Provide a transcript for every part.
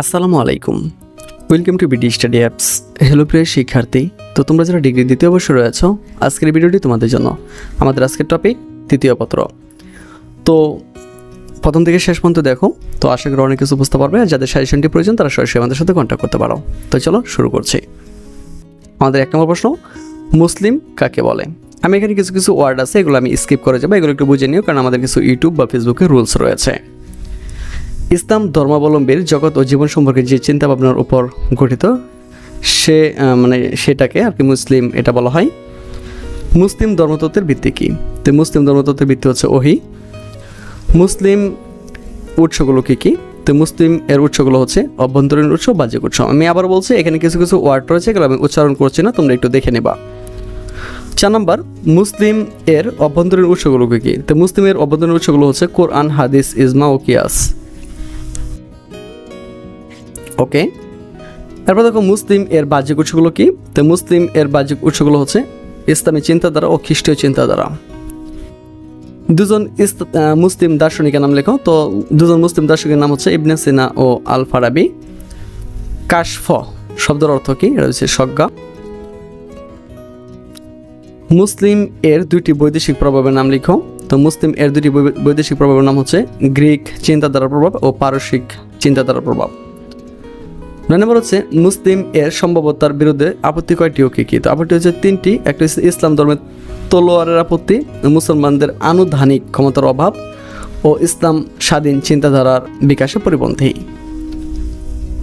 আসসালামু আলাইকুম। Welcome to BD study apps hello প্রিয় শিক্ষার্থী। তো তোমরা যারা ডিগ্রি দ্বিতীয় বর্ষে রয়েছ, আজকের ভিডিওটি তোমাদের জন্য। আমাদের আজকের টপিক তৃতীয় পত্র। তো প্রথম থেকে শেষ পর্যন্ত দেখো। তো আশা করি অনেক কিছু বুঝতে পারবে। যাদের সাজেশনটি প্রয়োজন, তারা সরাসরি আমাদের সাথে কন্ট্যাক্ট করতে পারো। তো চলো শুরু করছি। আমাদের এক নম্বর প্রশ্ন, মুসলিম কাকে বলে? আমি এখানে কিছু কিছু ওয়ার্ড আছে, এগুলো আমি স্কিপ করে যাব। এগুলো একটু বুঝে নিও, কারণ আমাদের কিছু ইউটিউব বা ফেসবুকে রুলস রয়েছে। ইসলাম ধর্মাবলম্বীর জগৎ ও জীবন সম্পর্কে যে চিন্তা ভাবনার উপর গঠিত, সে মানে সেটাকে আর কি মুসলিম এটা বলা হয়। মুসলিম ধর্মতত্ত্বের ভিত্তি কী? তো মুসলিম ধর্মতত্ত্বের ভিত্তি হচ্ছে ওহি। মুসলিম উৎসগুলো কী কী? তো মুসলিম এর উৎসগুলো হচ্ছে অভ্যন্তরীণ উৎস, বাহ্যিক উৎস। আমি আবার বলছি, এখানে কিছু কিছু ওয়ার্ড রয়েছে, এগুলো আমি উচ্চারণ করছি না, তোমরা একটু দেখে নেবা। চার নম্বর, মুসলিম এর অভ্যন্তরীণ উৎসগুলো কী কী? তো মুসলিমের অভ্যন্তরীণ উৎসগুলো হচ্ছে কোরআন, হাদিস, ইজমা ও কিয়াস। ওকে তারপর দেখো মুসলিম এর বাহ্যিক উৎসগুলো কি? তো মুসলিম এর বাহ্যিক উৎসগুলো হচ্ছে ইসলামী চিন্তাধারা ও খ্রিস্টীয় চিন্তাধারা। দুজন মুসলিম দার্শনিকের নাম লেখো। তো দুজন মুসলিম দার্শনিকের নাম হচ্ছে ইবনে সিনা ও আল ফারাবি কাশফ শব্দের অর্থ কি? এটা হচ্ছে সজ্ঞা। মুসলিম এর দুইটি বৈদেশিক প্রভাবের নাম লিখো। তো মুসলিম এর দুটি বৈদেশিক প্রভাবের নাম হচ্ছে গ্রিক চিন্তাধারার প্রভাব ও পারসিক চিন্তাধারার প্রভাব। নয় নম্বর হচ্ছে মুসলিম এর সম্ভবতার বিরুদ্ধে আপত্তি কয়টি ও কি কি? তো আপত্তি হচ্ছে তিনটি। একটা হচ্ছে ইসলাম ধর্মের তলোয়ারের আপত্তি, মুসলমানদের আনুধানিক ক্ষমতার অভাব ও ইসলাম স্বাধীন চিন্তাধারার বিকাশে পরিপন্থী।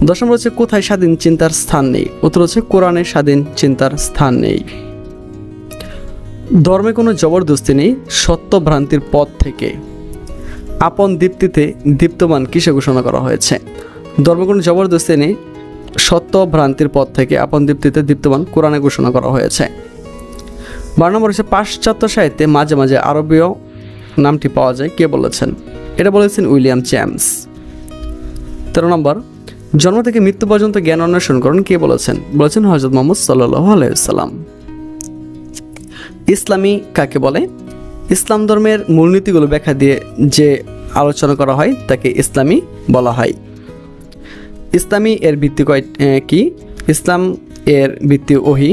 দশ নম্বর হচ্ছে কোথায় স্বাধীন চিন্তার স্থান নেই? উত্তর হচ্ছে কোরআনে স্বাধীন চিন্তার স্থান নেই। ধর্মে কোনো জবরদস্তি নেই, সত্য ভ্রান্তির পথ থেকে। আপন দীপ্তিতে দীপ্তমান কিসে ঘোষণা করা হয়েছে? ধর্মে কোনো জবরদস্তি নেই সত্য ভ্রান্তির পথ থেকে আপন দীপ্তিতে দীপ্তমান কোরআনে ঘোষণা করা হয়েছে। বারো নম্বর হচ্ছে পাশ্চাত্য সাহিত্যে মাঝে মাঝে আরবীয় নামটি পাওয়া যায়। কে বলেছেন? এটা বলেছেন উইলিয়াম চ্যামস তেরো নম্বর, জন্ম থেকে মৃত্যু পর্যন্ত জ্ঞান অন্বেষণ করুন। কে বলেছেন? বলেছেন হজরত মোহাম্মদ সাল্লাহ আলাইসাল্লাম ইসলামী কাকে বলে? ইসলাম ধর্মের মূলনীতিগুলো ব্যাখ্যা দিয়ে যে আলোচনা করা হয়, তাকে ইসলামী বলা হয়। ইসলামী এর ভিত্তি কয় কি? ইসলাম এর ভিত্তি ওহি।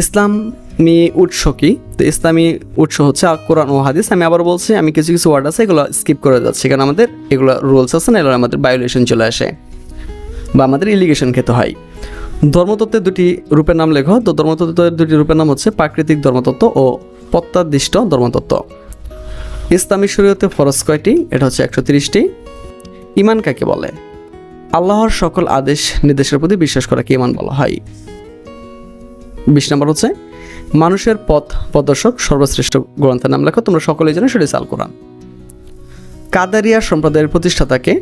ইসলামী উৎস কি? তো ইসলামী উৎস হচ্ছে কোরআন ও হাদিস। আমি আবার বলছি, আমি কিছু কিছু ওয়ার্ড আছে, এগুলো স্কিপ করে যাচ্ছি, কারণ আমাদের এগুলো রুলস আছে না, এগুলো আমাদের বায়োলেশন চলে আসে বা আমাদের ইলিগেশন খেতে হয়। ধর্মতত্ত্বের দুটি রূপের নাম লেখো। তো ধর্মতত্ত্বের দুটি রূপের নাম হচ্ছে প্রাকৃতিক ধর্মতত্ত্ব ও প্রত্যাদিষ্ট ধর্মতত্ত্ব। ইসলামী শরীয়তে ফরজ কয়টি? এটা হচ্ছে একশো তিরিশটি। ইমান কাকে বলে? আল্লাহর সকল আদেশ নির্দেশের প্রতি বিশ্বাস করাকে ইমান বলা হয়? বিশ নম্বর হচ্ছে, মানুষের পথ প্রদর্শক সর্বশ্রেষ্ঠ গ্রন্থের নাম লেখো, তোমরা সকলেই জানো সেটি সাল কোরআন কাদারিয়া সম্প্রদায়ের প্রতিষ্ঠাতাকে,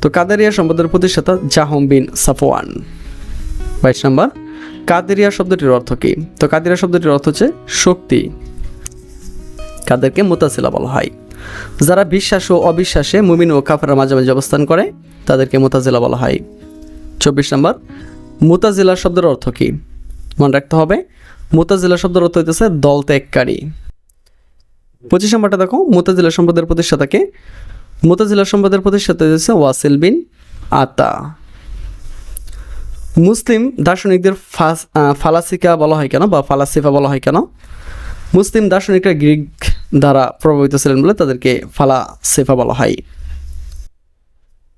তো কাদারিয়া সম্প্রদায়ের প্রতিষ্ঠাতা জাহম বিন সাফওয়ান। বাইশ নম্বর, কাদেরিয়া শব্দটির অর্থ কী? তো কাদেরিয়া শব্দটির অর্থ হচ্ছে শক্তি। কাদেরকে মোতাসিলা বলা হয়। যারা বিশ্বাস ও অবিশ্বাসে মুমিন ও কাফের মাঝামাঝি অবস্থান করে, তাদেরকে মোতাজিলা বলা হয়। চব্বিশ নম্বর, মোতাজিলা শব্দের অর্থ কী? মনে রাখতে হবে, মোতাজিলা শব্দের অর্থ হইতেছে দল ত্যাগকারী। পঁচিশ নম্বরটা দেখো, মোতাজিলা সম্পদের প্রতিষ্ঠাতাকে। মোতাজিলা সম্পদের প্রতিষ্ঠাতা হচ্ছে ওয়াসিল বিন আতা। মুসলিম দার্শনিকদের ফালাসিকা বলা হয় কেন বা ফালাসিফা বলা হয় কেন? মুসলিম দার্শনিকরা গ্রিক দ্বারা প্রভাবিত ছিলেন বলে তাদেরকে ফালা সেফা বলা হয়।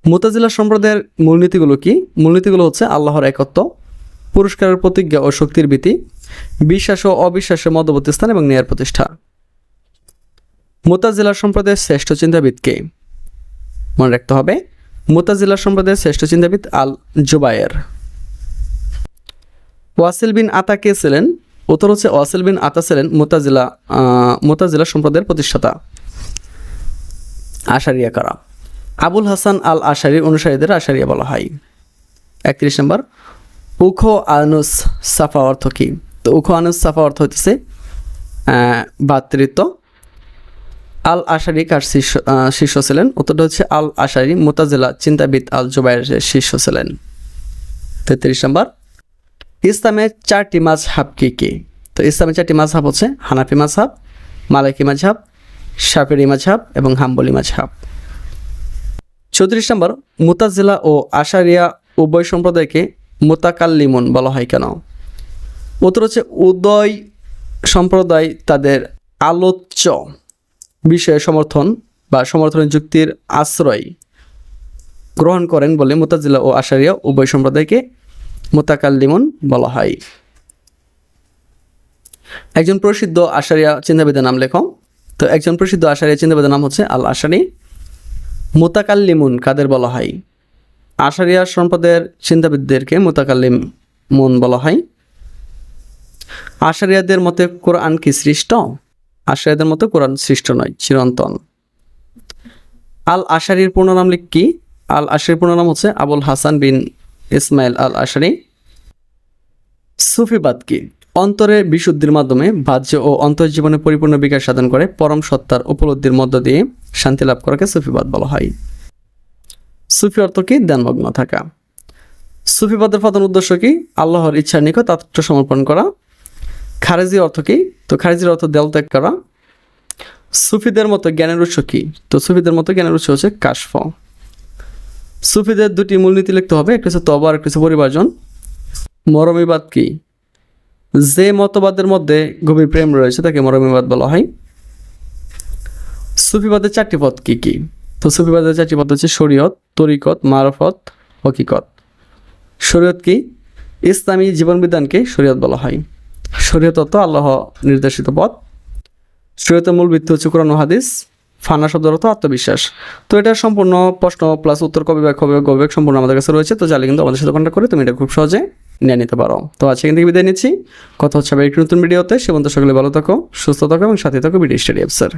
মোতাজিলা সম্প্রদায়ের মূলনীতিগুলো কি? মূলনীতিগুলো হচ্ছে আল্লাহর একত্ব, পুরস্কারের প্রতিজ্ঞা ও শক্তির ভীতি, বিশ্বাস ও অবিশ্বাসের মধ্যবর্তী স্থান এবং ন্যায়ের প্রতিষ্ঠা। মোতাজিলা সম্প্রদায়ের শ্রেষ্ঠ চিন্তাবিদকে মনে রাখতে হবে, মোতাজিলা সম্প্রদায়ের শ্রেষ্ঠ চিন্তাবিদ আল জুবায়ের ওয়াসিল বিন আতা কে ছিলেন উত্তর হচ্ছে ওয়াসিল বিন আতা ছিলেন মোতাজিলা মোতাজিলা সম্প্রদায়ের প্রতিষ্ঠাতা। আশারিয়া কারা? আবুল হাসান আল আশারির অনুসারীদের আশারিয়া বলা হয়। একত্রিশ নম্বর উখো আনুস সাফা অর্থ কি? তো উখো আনুস সাফা অর্থ হচ্ছে ভাতৃত্ব। আল আশারি কার আহ, শিষ্য ছিলেন? উত্তরটা হচ্ছে আল আশারি মোতাজিলা চিন্তাবিদ আল জুবাইরের শিষ্য ছিলেন। তেত্রিশ নম্বর ইসলামের চারটি মাঝহাব কি কি? তো ইসলামের চারটি মাঝহাব হচ্ছে হানাফি মাঝহাব, মালিকি মাঝহাব শাফিরি মাঝহাব এবং হাম্বলি মাঝহাব। চৌত্রিশ নম্বর, মুতাজিলা ও আশারিয়া উভয় সম্প্রদায়কে মোতাকাল্লিমন বলা হয় কেন? উত্তর হচ্ছে উদয় সম্প্রদায় তাদের আলোচ্য বিষয়ে সমর্থন বা সমর্থনের যুক্তির আশ্রয় গ্রহণ করেন বলে মোতাজিলা ও আশারিয়া উভয় সম্প্রদায়কে মোতাকাল্লিমন বলা হয়। একজন প্রসিদ্ধ আশারিয়া চিন্তাবিদের নাম লেখো। তো একজন প্রসিদ্ধ আশারিয়া চিন্তাবিদের নাম হচ্ছে আল আশারি মোতাকাল্লিমুন কাদের বলা হয়? আশারিয়া সম্পদের চিন্তাবিদদেরকে মোতাকাল্লিম মুন বলা হয়। আশারিয়াদের মতে কোরআন কি সৃষ্ট? আশারিয়াদের মতে কোরআন সৃষ্ট নয়, চিরন্তন। আল আশারির পূর্ণ নাম লিখ কি? আল আশারির পূর্ণ নাম হচ্ছে আবুল হাসান বিন ইসমাইল আল আশারি সুফিবাদ কি? অন্তরের বিশুদ্ধির মাধ্যমে বাহ্য ও অন্তর্জীবনে পরিপূর্ণ বিকাশ সাধন করে পরম সত্তার উপলব্ধির মধ্য দিয়ে শান্তি লাভ করাকে সুফিবাদ বলা হয়। সুফি অর্থ কি? ধ্যানমগ্ন থাকা। সুফিবাদের প্রধান উদ্দেশ্য কি? আল্লাহর ইচ্ছার নিকট আত্মসমর্পণ করা। খারেজি অর্থ কি? তো খারেজির অর্থ দেল ত্যাগ করা। সুফিদের মতো জ্ঞানের উৎস কি? তো সুফিদের মতো জ্ঞানের উৎস হচ্ছে কাশফ। সুফিদের দুটি মূলনীতি লিখতে হবে, একটা হচ্ছে তবা আর একটা হচ্ছে পরিবার্জন মরমিবাদ কি? যে মতবাদের মধ্যে গভীর প্রেম রয়েছে, তাকে মরমিবাদ বলা হয়। সুফিবাদের চারটি পথ কি কি? তো সুফিবাদের চারটি পথ হচ্ছে শরীয়ত, তরিকত, মারফত, হকিকত। শরীয়ত কি? ইসলামী জীবনবিধানকে শরীয়ত বলা হয়। শরীয়ত আল্লাহ নির্দেশিত পথ। শরীয়তের মূল ভিত্তি হচ্ছে কোরআন হাদিস। ফানা শব্দের অর্থ আত্মবিশ্বাস। তো এটা সম্পূর্ণ প্রশ্ন প্লাস উত্তর কবি ব্যাগ কবি গবেক সম্পূর্ণ আমাদের কাছে রয়েছে, তো চাইলে কিন্তু আমাদের সাথে কন্ট্যাক্ট করে তুমি এটা খুব সহজে নিয়ে নিতে পারো। তো আজকে কিন্তু বিদায় নিচ্ছি। কথা হচ্ছে আবার একটি নতুন ভিডিওতে সে সকলে ভালো থাকো, সুস্থ থাকো এবং সাথে থাকো বিডি স্টাডি অ্যাপসের